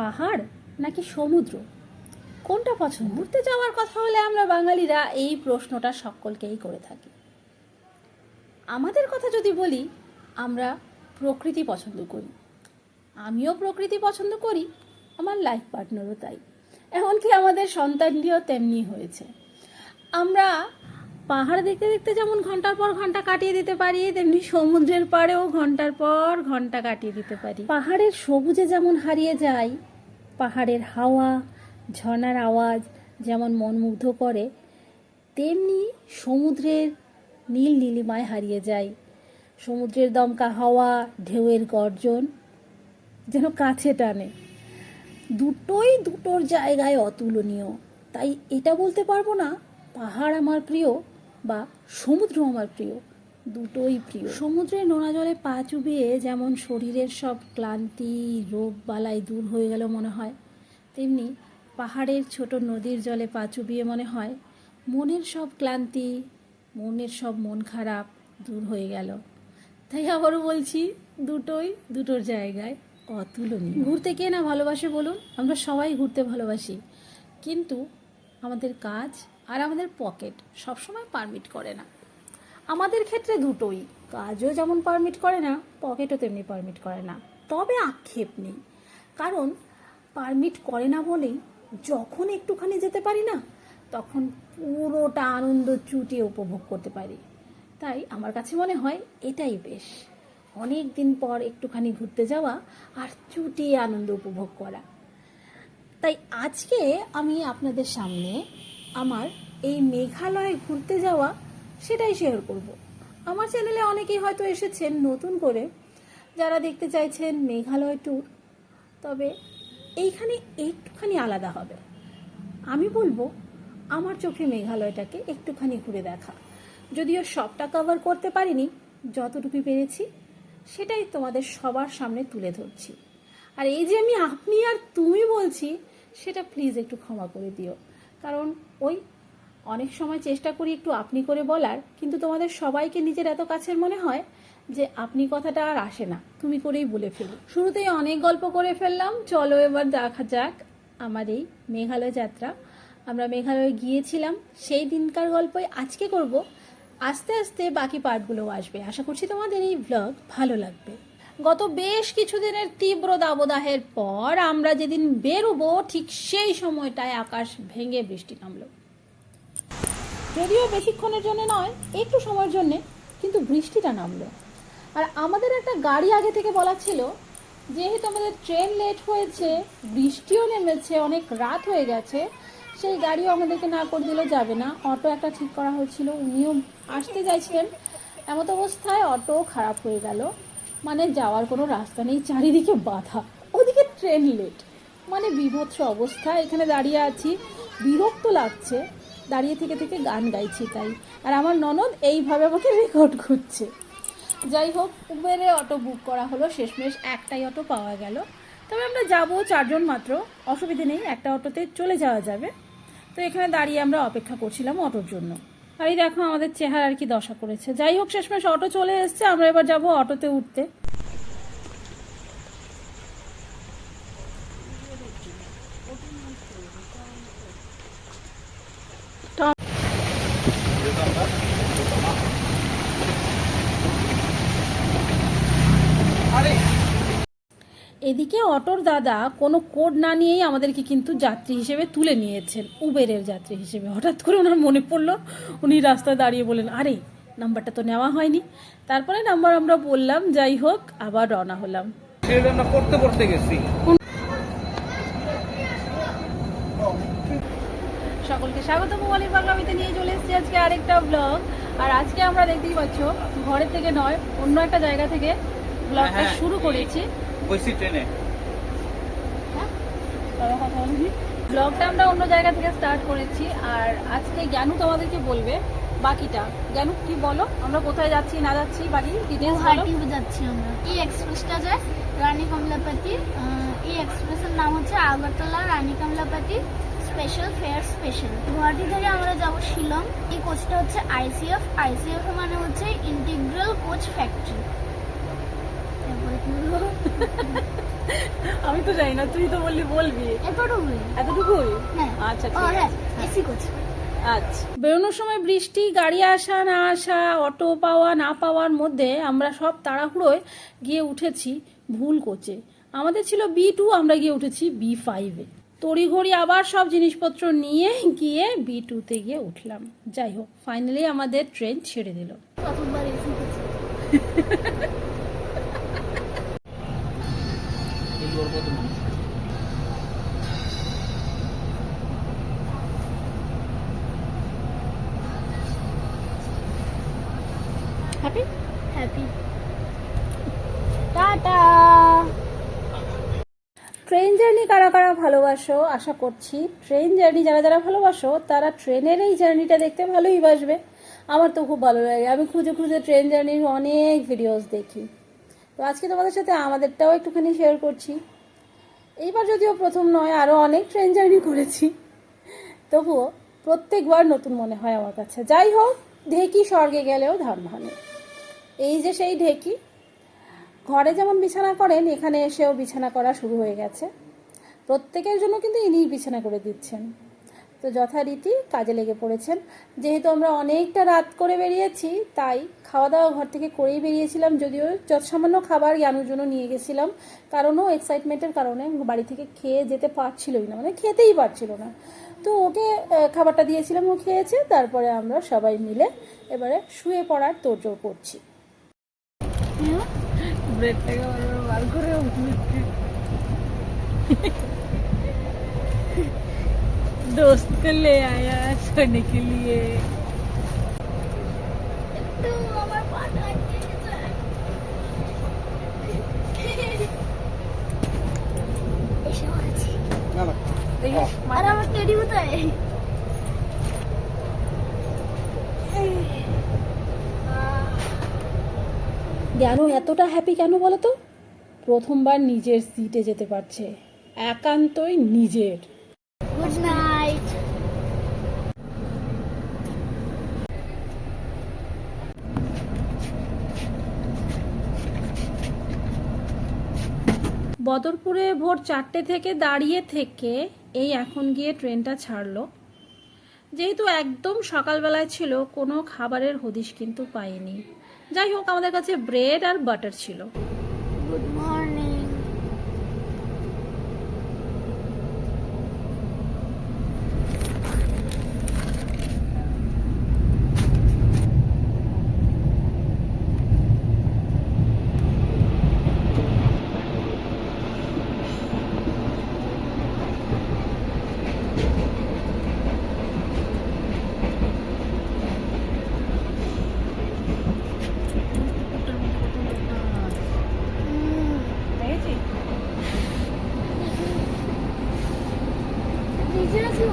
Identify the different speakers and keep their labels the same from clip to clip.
Speaker 1: পাহাড় নাকি সমুদ্র? কোনটা পছন্দ? ঘুরতে যাওয়ার কথা হলে আমরা বাঙালিরা এই প্রশ্নটা সকলকেই করে থাকি। আমাদের কথা যদি বলি, আমরা প্রকৃতি পছন্দ করি। আমিও প্রকৃতি পছন্দ করি, আমার লাইফ পার্টনারও তাই। এমনকি আমাদের সন্তানটিও তেমনি হয়েছে। আমরা পাহাড় দেখতে দেখতে যেমন ঘণ্টার পর ঘণ্টা কাটিয়ে দিতে পারি, তেমনি সমুদ্রের পাড়েও ঘণ্টার পর ঘণ্টা কাটিয়ে দিতে পারি। পাহাড়ের সবুজে যেমন হারিয়ে যায় পাহাড়ের হাওয়া, ঝর্ণার আওয়াজ যেমন মন মুগ্ধ করে, তেমনি সমুদ্রের নীল নীলিমায় হারিয়ে যায়। সমুদ্রের দমকা হাওয়া, ঢেউয়ের গর্জন যেন কাছে টানে। দুটোই দুটোর জায়গায় অতুলনীয়। তাই এটা বলতে পারব না, পাহাড় আমার প্রিয় বা সমুদ্র আমার প্রিয়। দুটোই প্রিয়। সমুদ্রের নোনা জলে পা চুবিয়ে যেমন শরীরের সব ক্লান্তি, রোগ বালাই দূর হয়ে গেল মনে হয়, তেমনি পাহাড়ের ছোট নদীর জলে পা চুবিয়ে মনে হয়, মনের সব ক্লান্তি, মনের সব মন খারাপ দূর হয়ে গেল। তাই আবারও বলছি, দুটোই দুটোর জায়গায় অতুলনীয়। ঘুরতে কে না ভালোবাসে বলুন? আমরা সবাই ঘুরতে ভালোবাসি। কিন্তু আমাদের কাজ আর আমাদের পকেট সবসময় পারমিট করে না। আমাদের ক্ষেত্রে দুটোই। কাজও যেমন পারমিট করে না পকেটও তেমনি পারমিট করে না। তবে আক্ষেপ নেই। কারণ পারমিট করে না বলেই যখন একটুখানি যেতে পারি না, তখন পুরোটা আনন্দ চুটিয়ে উপভোগ করতে পারি। তাই আমার কাছে মনে হয় এটাই বেশ। অনেক দিন পর একটুখানি ঘুরতে যাওয়া আর চুটিয়ে আনন্দ উপভোগ করা। তাই আজকে আমি আপনাদের সামনে আমার এই মেঘালয়ে ঘুরতে যাওয়া সেটাই শেয়ার করব। আমার চ্যানেলে অনেকেই হয়তো এসেছেন নতুন করে, যারা দেখতে চাইছেন মেঘালয় ট্যুর তবে এইখানে একটুখানি আলাদা হবে। আমি বলব, আমার চোখে মেঘালয়টাকে একটুখানি ঘুরে দেখা। যদিও সবটা কভার করতে পারিনি, যতটুকু পেরেছি, সেটাই তোমাদের সবার সামনে তুলে ধরছি। আর এই যে আমি, আপনি আর তুমি বলছি, সেটা প্লিজ একটু ক্ষমা করে দিও। কারণ ওই অনেক সময় চেষ্টা করি একটু আপনি করে বলার, কিন্তু তোমাদের সবাইকে নিজের এত কাছের মনে হয় যে আপনি কথাটা আর আসে না। তুমি করেই বলে ফেলি। শুরুতেই অনেক গল্প করে ফেললাম। চলো এবার দেখা যাক আমার এই মেঘালয় যাত্রা। আমরা মেঘালয়ে গিয়েছিলাম। সেই দিনকার গল্পই আজকে করব। আস্তে আস্তে বাকি পার্টগুলো আসবে। আশা করছি তোমাদের এই ব্লগ ভালো লাগবে। গত বেশ কিছুদিনের তীব্র দাবদাহের পর আমরা যেদিন বেরোবো, ঠিক সেই সময়টায় আকাশ ভেঙে বৃষ্টি নামলো। যদিও বেশিক্ষণের জন্য নয়, একটু সময়ের জন্যে, কিন্তু বৃষ্টিটা নামলো। আর আমাদের একটা গাড়ি আগে থেকে বলা ছিল, যেহেতু আমাদের ট্রেন লেট হয়েছে, বৃষ্টিও নেমেছে, অনেক রাত হয়ে গেছে, সেই গাড়িও আমাদেরকে না করে দিলে যাবে না। অটো একটা ঠিক করা হয়েছিল, উনিও আসতে চাইছিলেন। এমত অবস্থায় অটো খারাপ হয়ে গেল। মানে যাওয়ার কোনো রাস্তা নেই, চারিদিকে বাধা। ওদিকে ট্রেন লেট মানে বিভৎস অবস্থা, এখানে দাঁড়িয়ে আছি। বিরক্ত লাগছে। দাঁড়িয়ে থেকে থেকে গান গাইছি তাই। আর আমার ননদ এইভাবে আমাকে রেকর্ড করছে। যাই হোক উবেরে অটো বুক করা হলো, শেষমেশ একটাই অটো পাওয়া গেল। তবে আমরা যাব চারজন মাত্র, অসুবিধে নেই, একটা অটোতে চলে যাওয়া যাবে। তো এখানে দাঁড়িয়ে আমরা অপেক্ষা করছিলাম অটোর জন্য। আর এই দেখো, আমাদের চেহারা আর কি দশা করেছে যাই হোক, শেষমেশ অটো চলে এসছে, আমরা এবার যাব অটোতে উঠতে। এদিকে অটোর দাদা কোনো কোড না নিয়েই আমাদেরকে কিন্তু যাত্রী হিসেবে তুলে নিয়েছেন, উবেরের যাত্রী হিসেবে। হঠাৎ করে ওনার মনে পড়ল, উনি রাস্তায় দাঁড়িয়ে বলেন আরে, নাম্বারটা তো নেওয়া হয়নি। তারপরে নাম্বার আমরা বললাম, যাই হোক, আবার রওনা হলাম।
Speaker 2: করতে পড়তে গেছি।
Speaker 1: সকলকে স্বাগত মোবাইলের বাংলামিতে নিয়ে চলে এসেছি আজকে আরেকটা ব্লগ আর আজকে আমরা দেখতেই পাচ্ছ ঘরের থেকে নয় অন্য একটা জায়গা থেকে ব্লগটা
Speaker 2: হ্যাঁ,
Speaker 1: শুরু করেছি।
Speaker 2: বইছি ট্রেনে।
Speaker 1: বলিনি ব্লগটা আমরা অন্য জায়গা থেকে স্টার্ট করেছি। আর আজকে জ্ঞানু তোমাদেরকে বলবে বাকিটা। জ্ঞানু কি বলো? আমরা কোথায় যাচ্ছি না যাচ্ছি? বাকি ডিটেলস বলো।
Speaker 3: যাচ্ছি আমরা। এই এক্সপ্রেসটা যায় রানী কমলাপতি এই এক্সপ্রেসের নাম হচ্ছে Agartala Rani Kamalapati special fare special Guwahati থেকে আমরা যাব শিলং এই কোচটা হচ্ছে আইসিএফ আইসিএফ মানে হচ্ছে ইন্টিগ্রাল কোচ ফ্যাক্টরি?
Speaker 1: আমি তো জানি না তুই তো বললি বলবি।
Speaker 3: এতটুকুই।
Speaker 1: এতটুকুই?
Speaker 3: হ্যাঁ।
Speaker 1: আচ্ছা ঠিক
Speaker 3: হ্যাঁ
Speaker 1: আছে।
Speaker 3: এসি কোচ
Speaker 1: আচ্ছা। বেরোনোর সময় বৃষ্টি গাড়ি আসা না আসা অটো পাওয়া না পাওয়ার মধ্যে আমরা সব তাড়াহুড়োয় গিয়ে উঠেছি ভুল কোচে আমাদের ছিল বি টু আমরা গিয়ে উঠেছি বি ফাইভে তড়িঘড়ি আবার সব জিনিসপত্র নিয়ে গিয়ে বি টুতে গিয়ে উঠলাম। যাই হোক ফাইনালি আমাদের ট্রেন ছেড়ে দিল। Happy
Speaker 3: happy tata
Speaker 1: train journey কারা কারা ভালোবাসো? আশা করছি ট্রেন জার্নি যারা যারা ভালোবাসো, তারা ট্রেনের এই জার্নিটা দেখতে ভালোই বাসবে। আমার তো খুব ভালো লাগে। আমি খুঁজে খুঁজে ট্রেন জার্নির অনেক ভিডিওস দেখি। তো আজকে তোমাদের সাথে আমাদেরটাও একটুখানি শেয়ার করছি। এইবার যদিও প্রথম নয় আরও অনেক ট্রেন জার্নি করেছি। তবুও প্রত্যেকবার নতুন মনে হয় আমার কাছে। যাই হোক, ঢেকি স্বর্গে গেলেও ধান ভানে এই যে সেই ঢেকি, ঘরে যেমন বিছানা করেন, এখানে এসেও বিছানা করা শুরু হয়ে গেছে। প্রত্যেকের জন্য কিন্তু ইনিই বিছানা করে দিচ্ছেন। তো যথারীতি কাজে লেগে পড়েছেন। যেহেতু আমরা অনেকটা রাত করে বেরিয়েছি, তাই খাওয়া দাওয়া ঘর থেকে করেই বেরিয়েছিলাম। যদিও যৎসামান্য খাবার জ্ঞানুর জন্য নিয়ে গেছিলাম। কারণও এক্সাইটমেন্টের কারণে বাড়ি থেকে খেয়ে যেতে পারছিলই না মানে খেতেই পারছিল না। তো ওকে খাবারটা দিয়েছিলাম, ও খেয়েছে। তারপরে আমরা সবাই মিলে এবারে শুয়ে পড়ার তোড়জোড় করছি। বার করে दोस्त को ले आया सोने के लिए
Speaker 3: একটু আমার পাটা আটকে গেছে। এসে পড়েছি। আর আমার টেডি কোথায়
Speaker 1: জ্ঞানও এতটা হ্যাপি কেন বলো তো প্রথমবার নিজের সিটে যেতে পারছে একান্তই নিজের।
Speaker 3: গুড নাইট
Speaker 1: বদরপুরে ভোর চারটে থেকে দাঁড়িয়ে থেকে এই এখন গিয়ে ট্রেনটা ছাড়লো। যেহেতু একদম সকালবেলায় ছিল কোনো খাবারের হদিশ কিন্তু পাইনি। যাই হোক আমাদের কাছে ব্রেড আর বাটার ছিল
Speaker 3: গুড মর্নিং নিচে আছো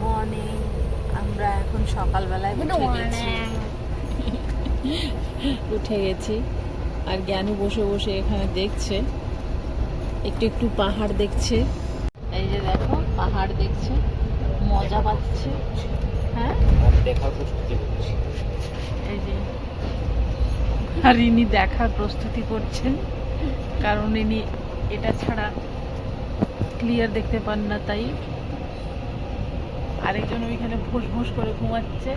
Speaker 1: মর্নিং আমরা এখন সকালবেলায়
Speaker 3: গুড মর্নিং
Speaker 4: উঠে গেছি আর জ্ঞানু বসে বসে এখানে দেখছে। একটু একটু পাহাড় দেখছে। এই যে দেখো পাহাড় দেখছে মজা পাচ্ছে। হ্যাঁ?
Speaker 2: দেখার প্রস্তুতি করছি।
Speaker 4: এই যে আর ইনি দেখার প্রস্তুতি করছেন। কারণ ইনি এটা ছাড়া ক্লিয়ার দেখতে পান না তাই। আরেকজন ওইখানে ভোস ভোস করে ঘুমাচ্ছে।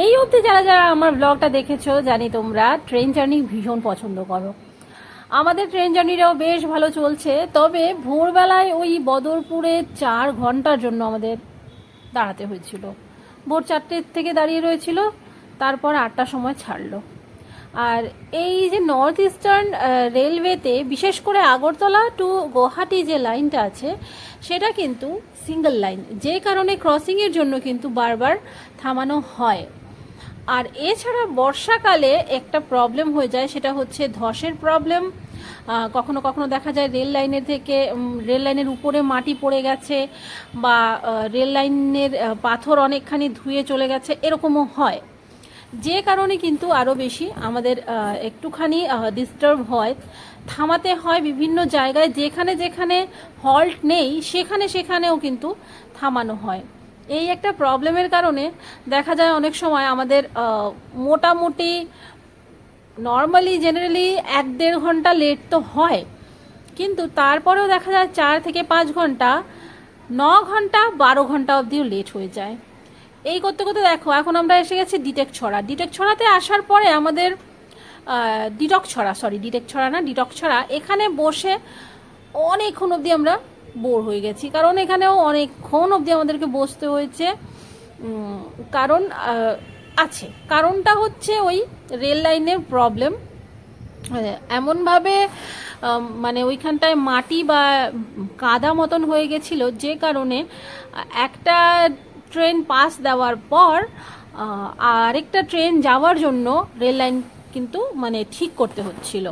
Speaker 1: এই অবধি যারা যারা আমার ব্লগটা দেখেছ, জানি তোমরা ট্রেন জার্নি ভীষণ পছন্দ করো। আমাদের ট্রেন জার্নিটাও বেশ ভালো চলছে, তবে ভোরবেলায় ওই বদরপুরে চার ঘণ্টার জন্য আমাদের দাঁড়াতে হয়েছিল। ভোর চারটের থেকে দাঁড়িয়ে রয়েছিল, তারপর আটটার সময় ছাড়লো। আর এই যে নর্থ ইস্টার্ন রেলওয়েতে বিশেষ করে আগরতলা টু গুয়াহাটি যে লাইনটা আছে, সেটা কিন্তু সিঙ্গেল লাইন যে কারণে ক্রসিংয়ের জন্য কিন্তু বারবার থামানো হয়। আর এছাড়া বর্ষাকালে একটা প্রবলেম হয়ে যায়, সেটা হচ্ছে ধসের প্রবলেম কখনো কখনো দেখা যায় রেল লাইনের থেকে রেল লাইনের উপরে মাটি পড়ে গেছে বা রেল লাইনের পাথর অনেকখানি ধুয়ে চলে গেছে, এরকমও হয়। যে কারণে কিন্তু আরও বেশি আমাদের একটুখানি ডিস্টার্ব হয়। থামাতে হয় বিভিন্ন জায়গায়, যেখানে যেখানে হল্ট নেই, সেখানে সেখানেও কিন্তু থামানো হয়। এই একটা প্রবলেমের কারণে দেখা যায় অনেক সময় আমাদের মোটামুটি নর্মালি জেনারেলি এক দেড় ঘণ্টা লেট তো হয়, কিন্তু তারপরেও দেখা যায় চার থেকে পাঁচ ঘণ্টা, ন ঘণ্টা, বারো ঘণ্টা অবধিও লেট হয়ে যায়। এই করতে করতে দেখো, এখন আমরা এসে গেছি ডিটেক ছড়া। ডিটেক ছড়াতে আসার পরে আমাদের ডিটক ছড়া, সরি ডিটেক ছড়া না ডিটক ছড়া, এখানে বসে অনেকক্ষণ অবধি আমরা বোর হয়ে গেছি। কারণ এখানেও অনেকক্ষণ অবধি আমাদেরকে বসতে হয়েছে। কারণ আছে। কারণটা হচ্ছে ওই রেল লাইনের প্রবলেম। এমনভাবে মানে ওইখানটায় মাটি বা কাদা মতন হয়ে গেছিল যে কারণে, একটা ট্রেন পাস দেওয়ার পর আরেকটা ট্রেন যাওয়ার জন্য রেল লাইন কিন্তু মানে ঠিক করতে হচ্ছিল।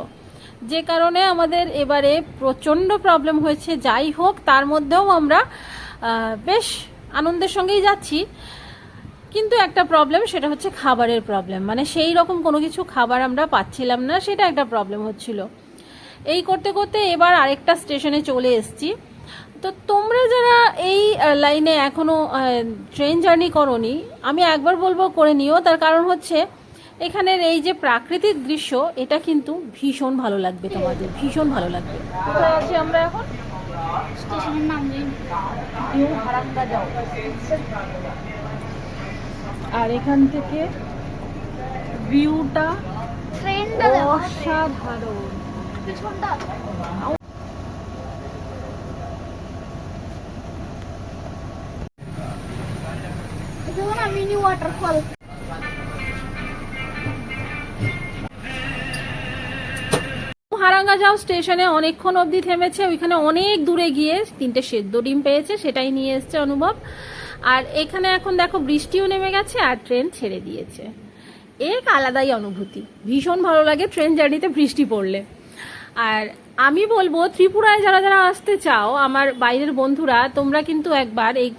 Speaker 1: যে কারণে আমাদের এবারে প্রচণ্ড প্রবলেম হয়েছে, যাই হোক, তার মধ্যেও আমরা বেশ আনন্দের সঙ্গেই যাচ্ছি। কিন্তু একটা প্রবলেম সেটা হচ্ছে খাবারের প্রবলেম মানে সেই রকম কোনো কিছু খাবার আমরা পাচ্ছিলাম না, সেটা একটা প্রবলেম হচ্ছিল। এই করতে করতে এবার আরেকটা স্টেশনে চলে এসেছি। তো তোমরা যারা এই লাইনে এখনও ট্রেন জার্নি করনি, আমি একবার বলব, করে নিও। তার কারণ হচ্ছে এখানের এই যে প্রাকৃতিক দৃশ্য এটা কিন্তু ভীষণ ভালো লাগবে তোমাদের ভীষণ ভালো লাগবে। কোথায় আছি আমরা এখন?
Speaker 3: স্টেশনের নাম নেই
Speaker 1: নিউ যাও। আর এখান থেকে ভিউটা
Speaker 3: ট্রেনটা
Speaker 1: অসাধারণ।
Speaker 3: পিছনটা। মিনি ওয়াটারফল
Speaker 1: যাও, স্টেশনে অনেকক্ষণ অবধি থেমেছে, ওইখানে অনেক দূরে গিয়ে তিনটে সেদ্ধ ডিম পেয়েছে, সেটাই নিয়ে এসছে অনুভব। আর এখানে এখন দেখো, বৃষ্টিও নেমে গেছে আর ট্রেন ছেড়ে দিয়েছে। এক আলাদাই অনুভূতি, ভীষণ ভালো লাগে ট্রেন জার্নিতে বৃষ্টি পড়লে। আর আমি বলব, ত্রিপুরায় যারা যারা আসতে চাও, আমার বাইরের বন্ধুরা, তোমরা কিন্তু একবার এই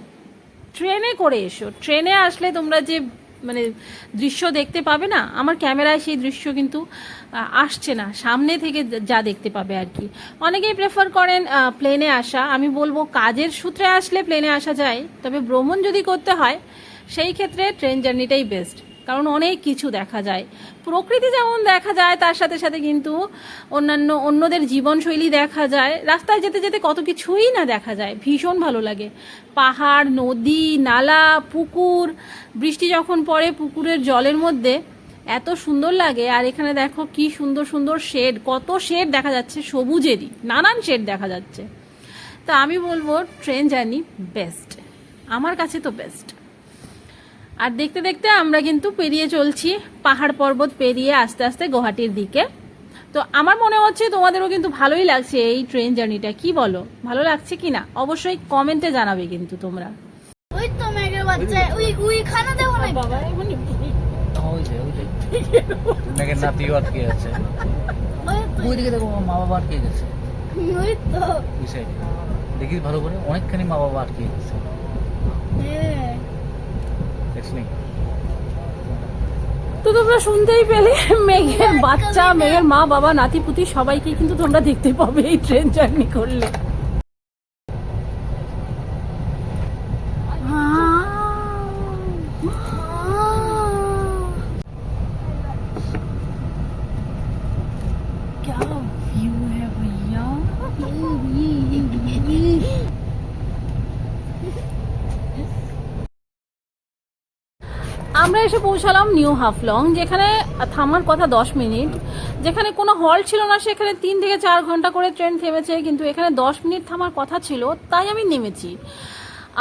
Speaker 1: ট্রেনে করে এসো। ট্রেনে আসলে তোমরা যে মানে দৃশ্য দেখতে পাবে না? আমার ক্যামেরায় সেই দৃশ্য কিন্তু আসছে না। সামনে থেকে যা- দেখতে পাবে আর কি। অনেকেই প্রেফার করেন প্লেনে আসা। আমি বলব কাজের সূত্রে আসলে প্লেনে আসা যায়। তবে ভ্রমণ যদি করতে হয়, সেই ক্ষেত্রে ট্রেন জার্নিটাই বেস্ট কারণ অনেক কিছু দেখা যায়। প্রকৃতি যেমন দেখা যায়, তার সাথে সাথে কিন্তু অন্যান্য, অন্যদের জীবনশৈলী দেখা যায়। রাস্তায় যেতে যেতে কত কিছুই না দেখা যায়। ভীষণ ভালো লাগে। পাহাড়, নদী, নালা, পুকুর, বৃষ্টি যখন পড়ে পুকুরের জলের মধ্যে, এত সুন্দর লাগে। আর এখানে দেখো কি সুন্দর সুন্দর শেড, কত শেড দেখা যাচ্ছে সবুজেরই, নানান শেড দেখা যাচ্ছে। তা আমি বলব, ট্রেন জার্নি বেস্ট। আমার কাছে তো বেস্ট। আর দেখতে দেখতে আমরা কিন্তু পেরিয়ে চলছি পাহাড় পর্বত পেরিয়ে আস্তে আস্তে গুয়াহাটির দিকে। তো আমার মনে হচ্ছে তোমাদেরও কিন্তু ভালোই লাগছে এই ট্রেন জার্নিটা কি বলো? ভালো লাগছে কি না অবশ্যই কমেন্টে জানাবে কিন্তু তোমরা।
Speaker 3: ওই তো মেঘের বাচ্চা ওই ওইখানে দেখো না?
Speaker 2: ওই যে ওই যে। মেঘের নাতিও আটকে আছে।
Speaker 3: ওই তো।
Speaker 2: দেখো মা বাবা আটকে গেছে।
Speaker 3: ওই তো।
Speaker 2: ওই সাইডে দেখিস ভালো করে অনেকখানি মা বাবা আটকে গেছে।
Speaker 3: হ্যাঁ।
Speaker 1: তো তোমরা শুনতেই পেলে মেঘের বাচ্চা মেঘের মা বাবা নাতি পুতি সবাইকে কিন্তু তোমরা দেখতে পাবে এই ট্রেন জার্নি করলে। আমরা এসে পৌঁছালাম নিউ হাফলং, যেখানে থামার কথা দশ মিনিট। যেখানে কোনো হল ছিল না, সেখানে তিন থেকে চার ঘণ্টা করে ট্রেন থেমেছে, কিন্তু এখানে দশ মিনিট থামার কথা ছিল, তাই আমি নেমেছি।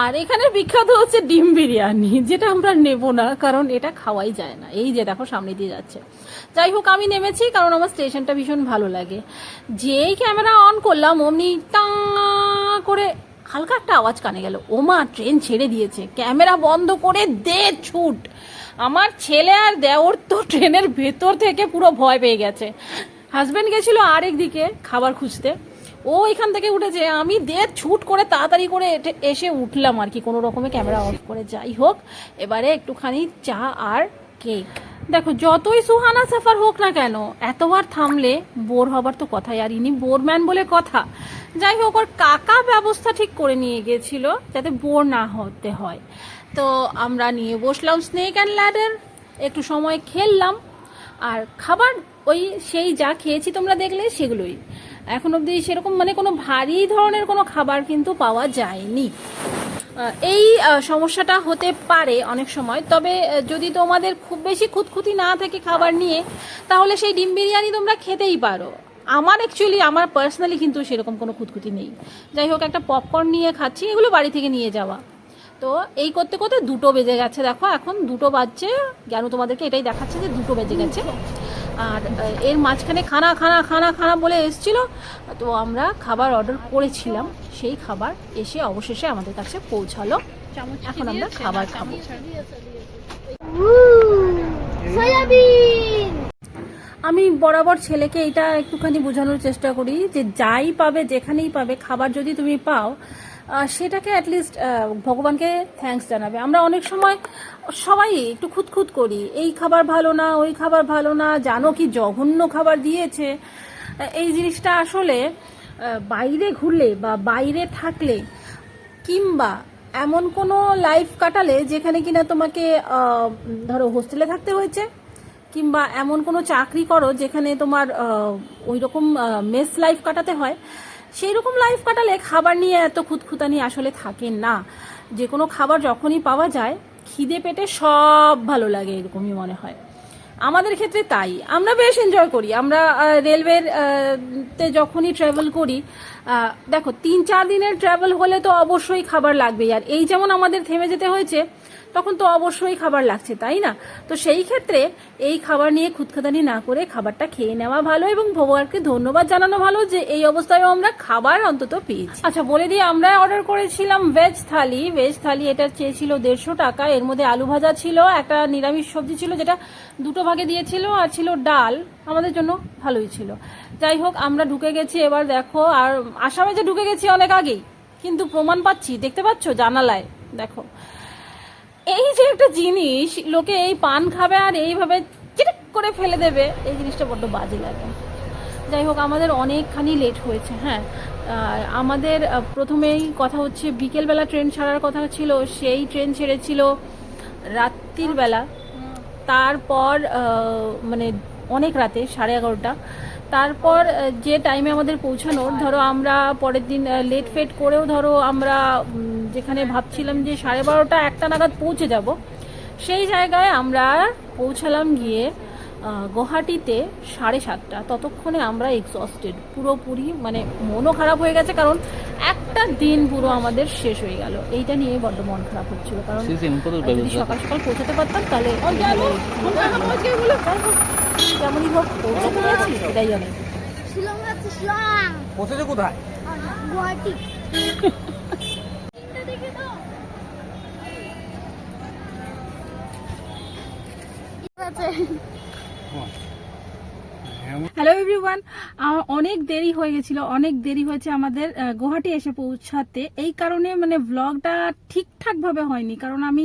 Speaker 1: আর এখানে বিখ্যাত হচ্ছে ডিম বিরিয়ানি, যেটা আমরা নেব না, কারণ এটা খাওয়াই যায় না। এই যে দেখো, সামনে দিয়ে যাচ্ছে। যাই হোক, আমি নেমেছি, কারণ আমার স্টেশনটা ভীষণ ভালো লাগে। যেই ক্যামেরা অন করলাম, অমনি টা করে হালকা একটা আওয়াজ কানে গেল। ওমা, ট্রেন ছেড়ে দিয়েছে। ক্যামেরা বন্ধ করে দে, ছুট। আমার ছেলে আর দেওর তো ট্রেনের ভেতর থেকে পুরো ভয় পেয়ে গেছে। হাজব্যান্ড গেছিল আরেক দিকে খাবার খুঁজতে। ও এখান থেকে উঠেছে। আমি দে, ছুট করে তাড়াতাড়ি করে এসে উঠলাম আর কি। কোনো রকমে ক্যামেরা অফ করে। যাই হোক, এবারে একটুখানি চা আর কেক। দেখো, যতই সুহানা সাফার হোক না কেন, এতবার থামলে বোর হবার তো কথাই, আর ইনি বোরম্যান বলে কথা। যাই হোক, ওর কাকা ব্যবস্থা ঠিক করে নিয়ে গিয়েছিল যাতে বোর না হতে হয়। তো আমরা নিয়ে বসলাম স্নেক অ্যান্ড ল্যাডার, একটু সময় খেললাম, আর খাবার ওই সেই যা খেয়েছি তোমরা দেখলে সেগুলোই। এখন অবধি সেরকম মানে কোনো ভারী ধরনের কোনো খাবার কিন্তু পাওয়া যায়নি। এই সমস্যাটা হতে পারে অনেক সময়, তবে যদি তোমাদের খুব বেশি খুঁতখুতি না থাকে খাবার নিয়ে, তাহলে সেই ডিম বিরিয়ানি তোমরা খেতেই পারো। আমার অ্যাকচুয়ালি আমার পার্সোনালি কিন্তু সেরকম কোনো খুঁতখুতি নেই। যাই হোক, একটা পপকর্ন নিয়ে খাচ্ছি, এগুলো বাড়ি থেকে নিয়ে যাওয়া। তো এই করতে করতে দুটো বেজে গেছে, দেখো, এখন দুটো বাজছে। জ্ঞান তোমাদেরকে, এটাই দেখাচ্ছে যে দুটো বেজে গেছে। আর এর মাঝখানে খানা খানা খানা খানা বলে এসছিল। তো আমরা খাবার অর্ডার করেছিলাম। সেই খাবার এসে অবশেষে আমাদের কাছে পৌঁছালো। এখন আমরা খাবার খাব। আমি বরাবর ছেলেকে এটা একটুখানি বোঝানোর চেষ্টা করি যে যাই পাবে যেখানেই পাবে খাবার যদি তুমি পাও সেটাকে অ্যাটলিস্ট ভগবানকে থ্যাঙ্কস জানাবে। আমরা অনেক সময় সবাই একটু খুঁতখুত করি, এই খাবার ভালো না, ওই খাবার ভালো না, জানো কি জঘন্য খাবার দিয়েছে। এই জিনিসটা আসলে বাইরে ঘুরলে বা বাইরে থাকলে কিংবা এমন কোনো লাইফ কাটালে যেখানে কিনা তোমাকে ধরো হোস্টেলে থাকতে হয়েছে, কিংবা এমন কোনো চাকরি করো যেখানে তোমার ওই রকম মেস লাইফ কাটাতে হয় সেই রকম লাইফ কাটালে খাবার নিয়ে এত খুঁতখুতানি আসলে থাকে না। যে কোনো খাবার যখনই পাওয়া যায়, খিদে পেটে সব ভালো লাগে এরকমই মনে হয়। আমাদের ক্ষেত্রে তাই। আমরা বেশ এনজয় করি। আমরা রেলওয়ের তে যখনই ট্রাভেল করি দেখো, তিন চার দিনের ট্রাভেল হলে তো অবশ্যই খাবার লাগবেই। আর এই যেমন আমাদের থেমে যেতে হয়েছে তখন তো অবশ্যই খাবার লাগছে, তাই না? তো সেই ক্ষেত্রে এই খাবার নিয়ে খুদখাদানি না করে খাবারটা খেয়ে নেওয়া ভালো এবং ভগবানকে ধন্যবাদ জানানো ভালো যে এই অবস্থায় আমরা খাবার অন্তত পেয়েছি। আচ্ছা বলে দিয়ে আমরা অর্ডার করেছিলাম ভেজ থালি। ভেজ থালি এটা চেয়েছিল দেড়শো টাকা। এর মধ্যে আলু ভাজা ছিল, একটা নিরামিষ সবজি ছিল যেটা দুটো ভাগে দিয়েছিল আর ছিল ডাল। আমাদের জন্য ভালোই ছিল। যাই হোক, আমরা ঢুকে গেছি, এবার দেখো, আর আসামে যে ঢুকে গেছি অনেক আগেই, কিন্তু প্রমাণ পাচ্ছি। দেখতে পাচ্ছ? জানালায়। দেখো। এই যে একটা জিনিস, লোকে এই পান খাবে আর এইভাবে চিটিক করে ফেলে দেবে, এই জিনিসটা বড্ড বাজে লাগে। যাই হোক, আমাদের অনেকখানি লেট হয়েছে হ্যাঁ। আমাদের প্রথমেই কথা হচ্ছে, বিকেলবেলা ট্রেন ছাড়ার কথা ছিল, সেই ট্রেন ছেড়েছিল রাত্রির বেলা। তারপর মানে অনেক রাতে, সাড়ে এগারোটা। তারপর যে টাইমে আমাদের পৌঁছানোর, ধরো আমরা পরের দিন লেট ফেট করেও ধরো আমরা যেখানে ভাবছিলাম যে সাড়ে বারোটা একটা নাগাদ পৌঁছে যাব সেই জায়গায় আমরা পৌঁছালাম গিয়ে আহ, গুয়াহাটিতে সাড়ে সাতটা। ততক্ষণে আমরা এক্সস্টেড পুরোপুরি মানে মনও খারাপ হয়ে গেছে কারণ একটা দিন পুরো আমাদের শেষ হয়ে গেল। এইটা নিয়ে বড্ড মন খারাপ হচ্ছিল কারণ যদি সকাল সকাল পৌঁছাতে পারতাম তাহলে যেমনই হোক পৌঁছাতে পেরেছি এটাই অনেক
Speaker 3: শিলং যাচ্ছে শিলং।
Speaker 2: পৌঁছেছে কোথায়?
Speaker 1: হ্যালো অনেক দেরি হয়ে গেছিল অনেক দেরি হয়েছে আমাদের আহ, গুয়াহাটি এসে পৌঁছাতে। এই কারণে মানে ব্লগটা ঠিকঠাক ভাবে হয়নি কারণ আমি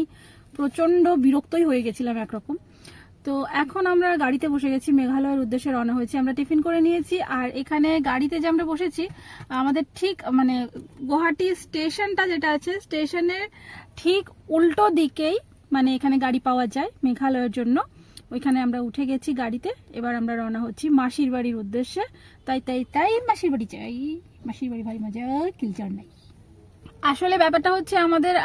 Speaker 1: প্রচণ্ড বিরক্তই হয়ে গেছিলাম একরকম। তো এখন আমরা গাড়িতে বসে গেছি মেঘালয়ের উদ্দেশ্যে রওনা হয়েছি। আমরা টিফিন করে নিয়েছি আর এখানে গাড়িতে যে আমরা বসেছি আমাদের ঠিক মানে গুয়াহাটি স্টেশনটা যেটা আছে স্টেশনের ঠিক উল্টো দিকেই মানে এখানে গাড়ি পাওয়া যায় মেঘালয়ের জন্য। ওইখানে আমরা উঠে গেছি গাড়িতে। এবার আমরা রওনা হচ্ছি মাসির বাড়ির উদ্দেশ্যে। তাই তাই তাই মাসির বাড়ি চাই মাসির বাড়ি ভারী মজা কিলচার নাই। আসলে ব্যাপারটা হচ্ছে আমাদের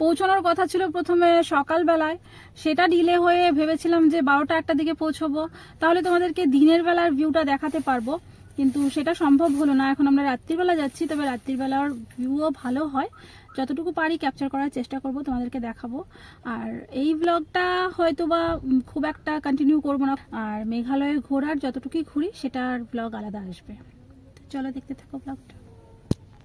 Speaker 1: পৌঁছানোর কথা ছিল প্রথমে সকালবেলায়। সেটা ডিলে হয়ে ভেবেছিলাম যে বারোটা একটা দিকে পৌঁছবো। তাহলে তোমাদেরকে দিনের বেলার ভিউটা দেখাতে পারব। কিন্তু সেটা সম্ভব হলো না। এখন আমরা রাত্রিবেলা যাচ্ছি, তবে রাত্রিবেলার ভিউও ভালো হয়। যতটুকু পারি ক্যাপচার করার চেষ্টা করব, তোমাদেরকে দেখাবো। আর এই ব্লগটা হয়তো বা খুব একটা কন্টিনিউ করব না। আর মেঘালয়ে ঘোরার যতটুকুই ঘুরি, সেটার ব্লগ আলাদা আসবে। চলো দেখতে থাকো ব্লগটা